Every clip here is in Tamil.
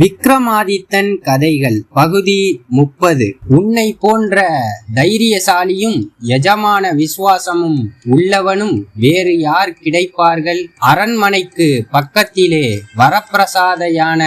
விக்ரமாதித்தன் கதைகள் பகுதி முப்பது. உன்னை போன்ற தைரியசாலியும் எஜமான விசுவாசமும் உள்ளவனும் வேறு யார் கிடைப்பார்கள்? அரண்மனைக்கு பக்கத்திலே வரப்பிரசாதையான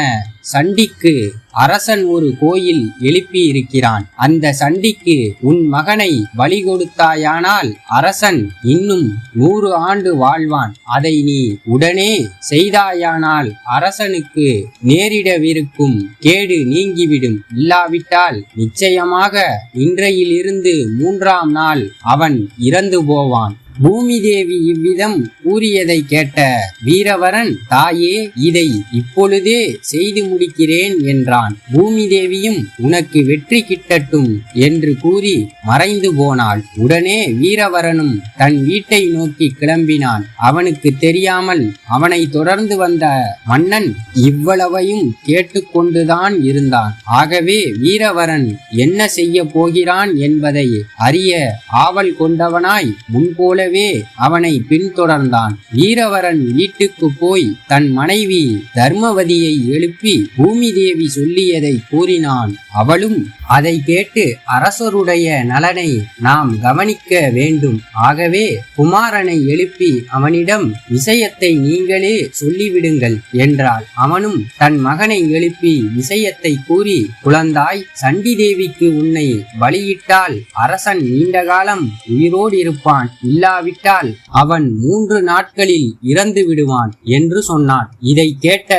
சண்டிக்கு அரசன் ஒரு கோயில் எழுப்பியிருக்கிறான். அந்த சண்டிக்கு உன் மகனை பலி கொடுத்தாயானால் அரசன் இன்னும் நூறு ஆண்டு வாழ்வான். அதை நீ உடனே செய்தாயானால் அரசனுக்கு நேரிடவிருக்கும் கேடு நீங்கிவிடும். இல்லாவிட்டால் நிச்சயமாக இன்றையிலிருந்து மூன்றாம் நாள் அவன் இறந்து போவான். பூமி தேவி இவ்விதம் கூறியதை கேட்ட வீரவரன் தாயே இதை இப்பொழுதே செய்து முடிக்கிறேன் என்றான். பூமி தேவியும் உனக்கு வெற்றி கிட்டட்டும் என்று கூறி மறைந்து போனாள். உடனே வீரவரனும் தன் வீட்டை நோக்கி கிளம்பினான். அவனுக்கு தெரியாமல் அவனை தொடர்ந்து வந்த மன்னன் இவ்வளவையும் கேட்டுக்கொண்டுதான் இருந்தான். ஆகவே வீரவரன் என்ன செய்ய போகிறான் என்பதை அறிய ஆவல் கொண்டவனாய் முன்போல போலவே அவனை பின்தொடர்ந்தான். வீரவரன் வீட்டுக்கு போய் தன் மனைவி தர்மவதியை எழுப்பி பூமி தேவி சொல்லியதை கூறினான். அவளும் அதை கேட்டு அரசருடைய நலனை நாம் கவனிக்க வேண்டும். ஆகவே குமாரனை எழுப்பி அவனிடம் விஷயத்தை நீங்களே சொல்லிவிடுங்கள் என்றாள். அவனும் தன் மகனை எழுப்பி விஷயத்தை கூறி குழந்தாய் சண்டி தேவிக்கு உன்னை பலியிட்டால் அரசன் நீண்ட காலம் உயிரோடு இருப்பான் இல்லாவிட்டால் அவன் மூன்று நாட்களில் இறந்து விடுவான் என்று சொன்னான். இதை கேட்ட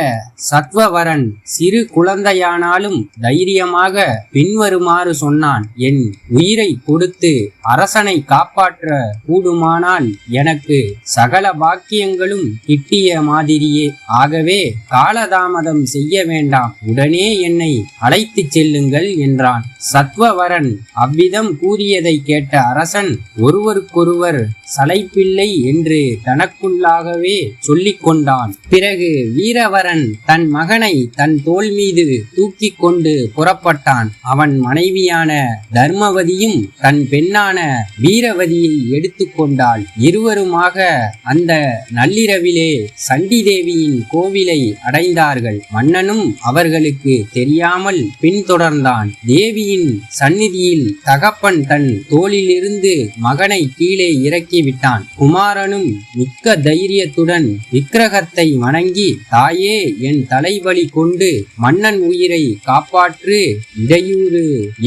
சத்வவரன் சிறு குழந்தையானாலும் தைரியமாக பின்வருமாறு சொன்னான் என் உயிரை கொடுத்து அரசனை காப்பாற்ற கூடுமானால் எனக்கு சகல பாக்கியங்களும் கிட்டிய மாதிரியே. ஆகவே காலதாமதம் செய்ய வேண்டாம் உடனே என்னை அழைத்துச் செல்லுங்கள் என்றான். சத்வவரன் அவ்விதம் கூறியதை கேட்ட அரசன் ஒருவருக்கொருவர் சளைப்பில்லை என்று தனக்குள்ளாகவே சொல்லிக் கொண்டான் பிறகு வீரவரன் தன் மகனை தன் தோல் மீது தூக்கி கொண்டு புறப்பட்டான். அவன் மனைவியான தர்மவதியும் தன் பெண்ணான வீரவதியை எடுத்துக்கொண்டாள் இருவருமாக அந்த நள்ளிரவிலே சண்டி தேவியின் கோவிலை அடைந்தார்கள். மன்னனும் அவர்களுக்கு தெரியாமல் பின்தொடர்ந்தான். தேவியின் சந்நிதியில் தகப்பன் தன் தோளிலிருந்து மகனை கீழே இறக்கி விட்டான். குமாரனும் மிக்க தைரியத்துடன் விக்கிரகத்தை வணங்கி தாயே என் தலைவலி கொண்டு மன்னன் உயிரை காப்பாற்று. இடையூறு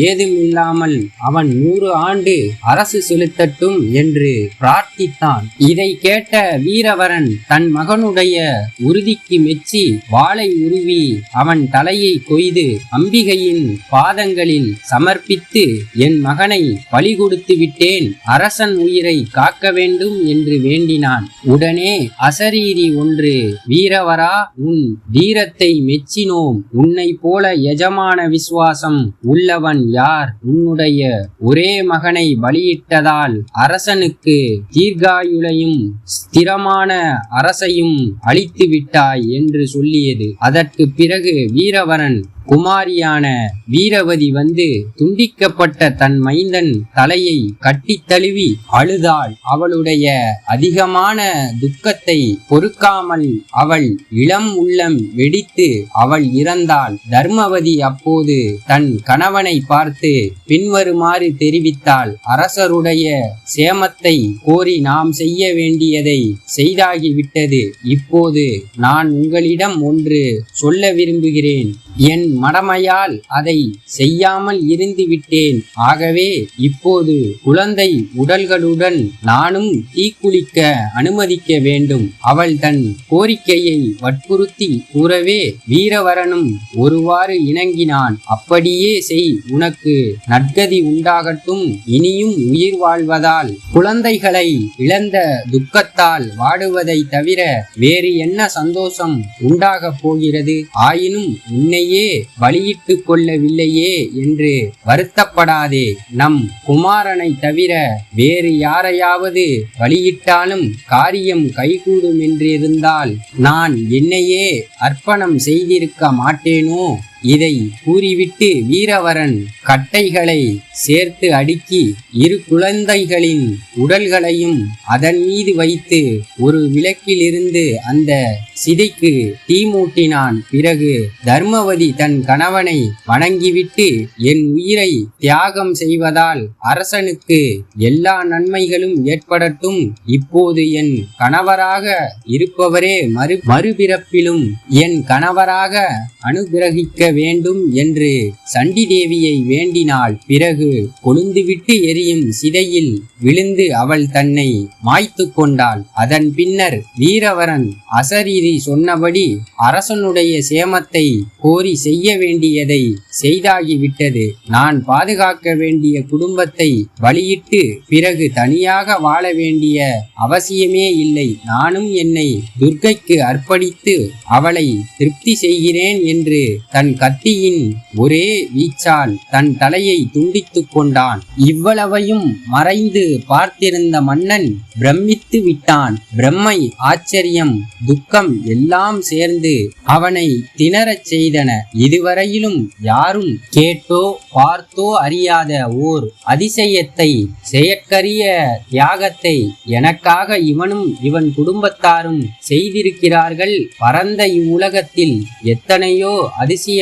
ஏதுமில்லாமல் அவன் நூறு ஆண்டு அரசு செலுத்தட்டும் என்று பிரார்த்தித்தான். இதை கேட்ட வீரவரன் தன் மகனுடைய உறுதிக்கு மெச்சி வாளை உருவி அவன் தலையை கொய்து அம்பிகையின் பாதங்களில் சமர்ப்பித்து என் மகனை பலி கொடுத்து விட்டேன் அரசன் உயிரை காக்க வேண்டும் என்று வேண்டினான். உடனே அசரீரி ஒன்று வீரவரா உன் வீரத்தை மெச்சினோம். உன்னை போல எஜமான விசுவாசம் உள்ளவன் யார்? உன்னுடைய ஒரே மகனை பலியிட்டதால் அரசனுக்கு தீர்காயுளையும் ஸ்திரமான அரசையும் அழித்து விட்டாய் என்று சொல்லியது. அதற்கு பிறகு வீரவரன் குமாரியான வீரவதி வந்து துண்டிக்கப்பட்ட தன் மைந்தன் தலையை கட்டித் தழுவி அழுதாள். அவளுடைய அதிகமான துக்கத்தை பொறுக்காமல் அவள் இளம் உள்ளம் வெடித்து அவள் இறந்தாள். தர்மவதி அப்போது தன் கணவனை பார்த்து பின்வருமாறு தெரிவித்தாள். அரசருடைய சேமத்தை கோரி நாம் செய்ய வேண்டியதை செய்தாகிவிட்டது. இப்போது நான் உங்களிடம் ஒன்று சொல்ல விரும்புகிறேன். என் மடமையால் அதை செய்யாமல் இருந்து விட்டேன் ஆகவே இப்போது குழந்தை உடல்களுடன் நானும் தீக்குளிக்க அனுமதிக்க வேண்டும். அவள் தன் கோரிக்கையை வற்புறுத்தி கூறவே வீரவரனும் ஒருவாறு இணங்கினான். அப்படியே செய் உனக்கு நற்கதி உண்டாகட்டும். இனியும் உயிர் வாழ்வதால் குழந்தைகளை இழந்த துக்கத்தால் வாடுவதை தவிர வேறு என்ன சந்தோஷம் உண்டாகப் போகிறது? ஆயினும் உன்னை உன்னையே பலியிட்டுக் கொள்ளவில்லையே என்று வருத்தப்படாதே. நம் குமாரனை தவிர வேறு யாரையாவது பலியிட்டாலும் காரியம் கைகூடும் என்றிருந்தால் நான் என்னையே அர்ப்பணம் செய்திருக்க மாட்டேனோ? இதை கூறிவிட்டு வீரவரன் கட்டைகளை சேர்த்து அடுக்கி இரு குழந்தைகளின் உடல்களையும் அதன் மீது வைத்து ஒரு விளக்கிலிருந்து அந்த சிதைக்கு தீ மூட்டினான். பிறகு தர்மவதி தன் கணவனை வணங்கிவிட்டு என் உயிரை தியாகம் செய்வதால் அரசனுக்கு எல்லா நன்மைகளும் ஏற்படட்டும். இப்போது என் கணவராக இருப்பவரே மறு மறுபிறப்பிலும் என் கணவராக அனுகிரகிக்க வேண்டும் என்று சண்டி தேவியை வேண்டினாள். பிறகு கொழுந்துவிட்டு எரியும் சிதையில் விழுந்து அவள் தன்னை மாய்த்து கொண்டாள். அதன் பின்னர் வீரவரன் அசரீரி சொன்னபடி அரசனுடைய சேமத்தை கோரி செய்ய வேண்டியதை செய்தாகிவிட்டது. நான் பாதுகாக்க வேண்டிய குடும்பத்தை வழியிட்டு பிறகு தனியாக வாழ வேண்டிய அவசியமே இல்லை. நானும் என்னை துர்க்கைக்கு அர்ப்பணித்து அவளை திருப்தி செய்கிறேன் என்று தன் கத்தியின் ஒரே வீச்சால் தன் தலையை துண்டித்துக் கொண்டான். இவ்வளவையும் மறைந்து பார்த்திருந்த மன்னன் பிரமித்து விட்டான். பிரம்மை ஆச்சரியம் துக்கம் எல்லாம் சேர்ந்து அவனை திணறச் செய்தன. இதுவரையிலும் யாரும் கேட்டோ பார்த்தோ அறியாத ஓர் அதிசயத்தை செயற்கரிய தியாகத்தை எனக்காக இவனும் இவன் குடும்பத்தாரும் செய்திருக்கிறார்கள். பரந்த இவ்வுலகத்தில் எத்தனையோ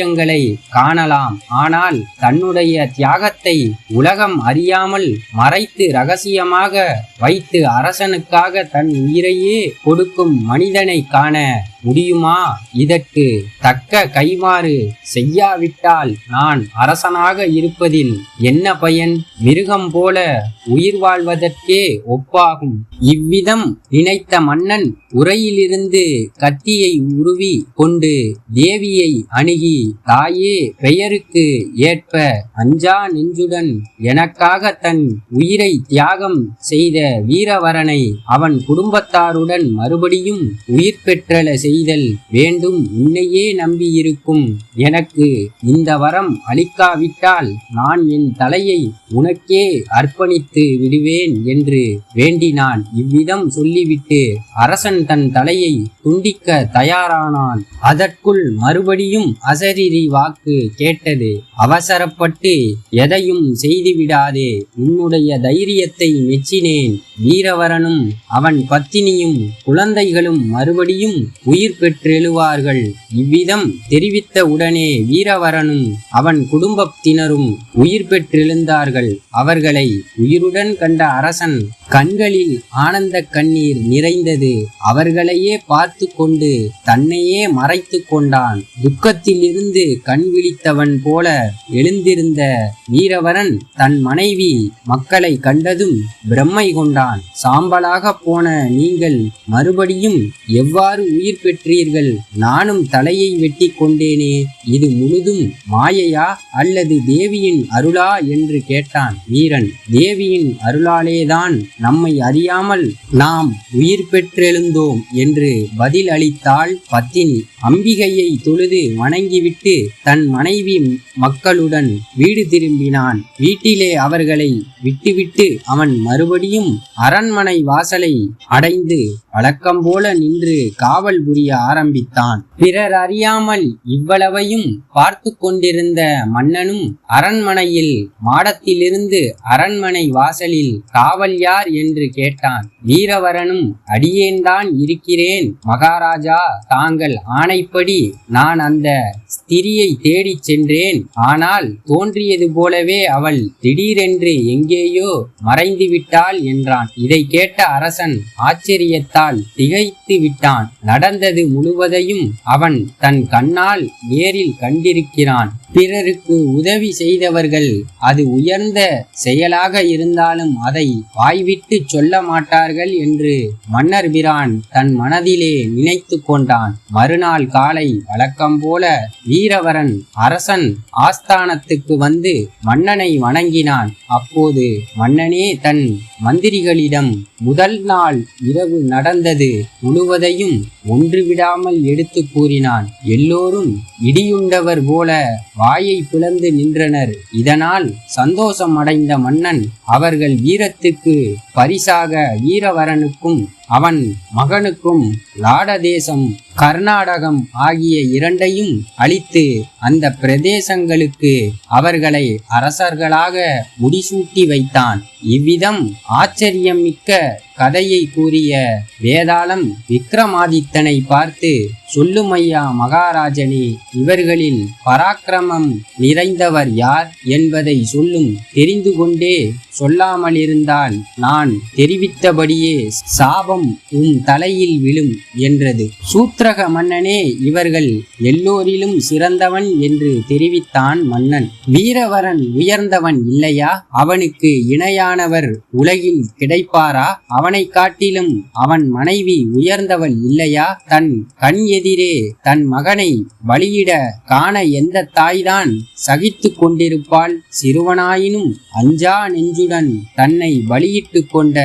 அதிசயங்களை காணலாம். ஆனால் தன்னுடைய தியாகத்தை உலகம் அறியாமல் மறைத்து ரகசியமாக வைத்து அரசனுக்காக தன் உயிரையே கொடுக்கும் மனிதனை காண முடியுமா? இதற்கு தக்க கைமாறு செய்யாவிட்டால் நான் அரசனாக இருப்பதில் என்ன பயன்? மிருகம் போல உயிர் வாழ்வதற்கே ஒப்பாகும். இவ்விதம் நினைத்த மன்னன் உரையிலிருந்து கத்தியை உருவி கொண்டு தேவியை அணுகி தாயே பெயருக்கு ஏற்ப அஞ்சா நெஞ்சுடன் எனக்காக தன் உயிரை தியாகம் செய்த வீரவரனை அவன் குடும்பத்தாருடன் மறுபடியும் உயிர் பெற்றல செய்தல் வேண்டும் உன்னையே நம்பியிருக்கும். எனக்கு இந்த வரம் அளிக்காவிட்டால் நான் என் தலையை உனக்கே அர்ப்பணித்து விடுவேன் என்று வேண்டினான். இவ்விதம் சொல்லிவிட்டு அரசன் தன் தலையை துண்டிக்க தயாரானான். அதற்குள் மறுபடியும் அசரிரி வாக்கு கேட்டது. அவசரப்பட்டு எதையும் செய்துவிடாதே. உன்னுடைய தைரியத்தை மெச்சினேன். வீரவரனும் அவன் பத்தினியும் குழந்தைகளும் மறுபடியும் உயிர் உயிர் பெற்றெழுவார்கள். இவ்விதம் தெரிவித்த உடனே வீரவரனும் அவன் குடும்பத்தினரும் உயிர் பெற்றெழுந்தார்கள். அவர்களை உயிருடன் கண்ட அரசன் கண்களில் ஆனந்த கண்ணீர் நிறைந்தது. அவர்களையே பார்த்து கொண்டு தன்னையே மறைத்து கொண்டான். துக்கத்திலிருந்து கண் விழித்தவன் போல எழுந்திருந்த வீரவரன் தன் மனைவி மக்களை கண்டதும் பிரம்மை கொண்டான். சாம்பலாக போன நீங்கள் மறுபடியும் எவ்வாறு உயிர் பெற்றீர்கள். நானும் தலையை வெட்டி கொண்டேனே. இது முழுதும் மாயையா அல்லது தேவியின் அருளா என்று கேட்டான் வீரன். தேவியின் அருளாலேதான் நம்மை அறியாமல் நாம் உயிர் பெற்றெழுந்தோம் என்று பதில் அளித்தாள் பத்தினி. அம்பிகையை தொழுது வணங்கிவிட்டு தன் மனைவி மக்களுடன் வீடு திரும்பினான். வீட்டிலே அவர்களை விட்டுவிட்டு அவன் மறுபடியும் அரண்மனை வாசலை அடைந்து வழக்கம் போல நின்று காவல் புரிய ஆரம்பித்தான். பிறர் அறியாமல் இவ்வளவையும் பார்த்து கொண்டிருந்த மன்னனும் அரண்மனையில் மாடத்திலிருந்து அரண்மனை வாசலில் காவல் யார் என்று கேட்டான். வீரவரனும் அடியேன்தான் இருக்கிறேன். மகாராஜா தாங்கள் ஆணைப்படி நான் அந்த ஸ்திரியை தேடிச் சென்றேன். ஆனால் தோன்றியது போலவே அவள் திடீரென்று எங்கேயோ மறைந்து விட்டாள் என்றான். இதை கேட்ட அரசன் ஆச்சரியத்தால் திகைத்து விட்டான். நடந்தது முழுவதையும் அவன் தன் கண்ணால் நேரில் கண்டிருக்கிறான். பிறருக்கு உதவி செய்தவர்கள் அது உயர்ந்த செயலாக இருந்தாலும் அதை வாய்விட்டு சொல்ல மாட்டார்கள் என்று மன்னர் பிரான் தன் மனதிலே நினைத்து கொண்டான். மறுநாள் காலை வழக்கம் போல வீரவரன் அரசன் ஆஸ்தானத்துக்கு வந்து மன்னனை வணங்கினான். அப்போது மன்னனே தன் மந்திரிகளிடம் முதல் நாள் இரவு நடந்தது முழுவதையும் ஒன்று விடாமல் எடுத்து கூறினான். எல்லோரும் இடியுண்டவர் போல வாயை பிளந்து நின்றனர். இதனால் சந்தோஷம் அடைந்த மன்னன் அவர்கள் வீரத்துக்கு பரிசாக வீரவரனுக்கும் அவன் மகனுக்கும் லாடதேசம் கர்நாடகம் ஆகிய இரண்டையும் அளித்து அந்த பிரதேசங்களுக்கு அவர்களை அரசர்களாக முடிசூட்டி வைத்தான். இவ்விதம் ஆச்சரியம் மிக்க கதையை கூறிய வேதாளம் விக்ரமாதித்தனை பார்த்து சொல்லுமையா மகாராஜனே இவர்களில் பராக்கிரமம் நிறைந்தவர் யார் என்பதை சொல்லும் தெரிந்து கொண்டே சொல்லாமலிருந்தால் நான் தெரிவித்தபடியே சாபம் உன் தலையில் விழும் என்றது. சூத்திரக மன்னனே இவர்கள் எல்லோரிலும் சிறந்தவன் என்று தெரிவித்தான் மன்னன். வீரவரன் உயர்ந்தவன் இல்லையா? அவனுக்கு இணையானவர் உலகில் கிடைப்பாரா? அவனை காட்டிலும் அவன் மனைவி உயர்ந்தவள் இல்லையா? தன் கண் எதிரே தன் மகனை பலியிட காண எந்த தாய்தான் சகித்து கொண்டிருப்பாள்? சிறுவனாயினும் அஞ்சா நெஞ்சுடன் தன்னை பலியிட்டு கொண்ட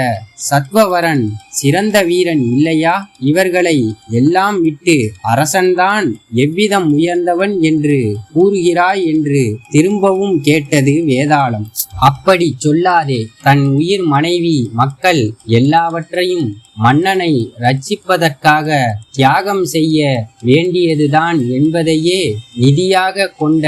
சத்வவரன் சிறந்த வீரன் இல்லையா? இவர்களை எல்லாம் விட்டு அரசன்தான் எவ்விதம் உயர்ந்தவன் என்று கூறுகிறாய் என்று திரும்பவும் கேட்டது வேதாளம். அப்படி சொல்லாதே தன் உயிர் மனைவி மக்கள் எல்லாவற்றையும் மன்னனை ரட்சிப்பதற்காக தியாகம் செய்ய வேண்டியதுதான் என்பதையே நிதியாக கொண்ட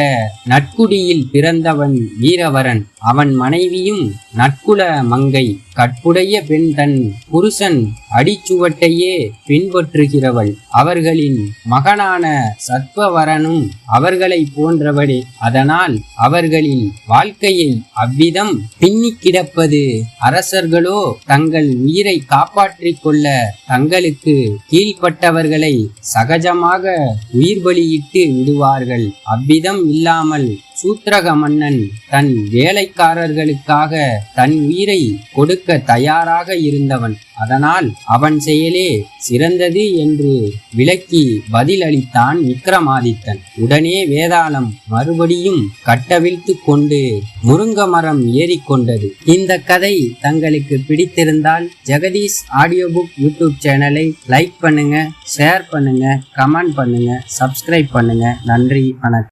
நட்குடியில் பிறந்தவன் வீரவரன். அவன் மனைவியும் நட்குல மங்கை. கற்புடைய பெண் தன் புருஷன் அடிச்சுவட்டையே பின்பற்றுகிறவள். அவர்களின் மகனான சத்வவரனும் அவர்களை போன்றவளே. அதனால் அவர்களின் வாழ்க்கையை அவ்விதம் பின்னி கிடப்பது அரசர்களோ தங்கள் உயிரை காப்பாற்றிக் கொள்ள தங்களுக்கு கீழ்ப்பட்டவர்களை சகஜமாக உயிர் பலியிட்டு விடுவார்கள். அவ்விதம் இல்லாமல் சூத்திரக மன்னன் தன் வேலைக்காரர்களுக்காக தன் உயிரை கொடுக்க தயாராக இருந்தவன். அதனால் அவன் செயலே சிறந்தது என்று விளக்கி பதிலளித்தான் விக்ரமாதித்தன். உடனே வேதாளம் மறுபடியும் கட்டவிழ்த்து கொண்டு முருங்க மரம் ஏறிக்கொண்டது இந்த கதை தங்களுக்கு பிடித்திருந்தால் ஜெகதீஷ் ஆடியோ புக் யூடியூப் சேனலை லைக் பண்ணுங்க ஷேர் பண்ணுங்க கமெண்ட் பண்ணுங்க சப்ஸ்கிரைப் பண்ணுங்க. நன்றி வணக்கம்.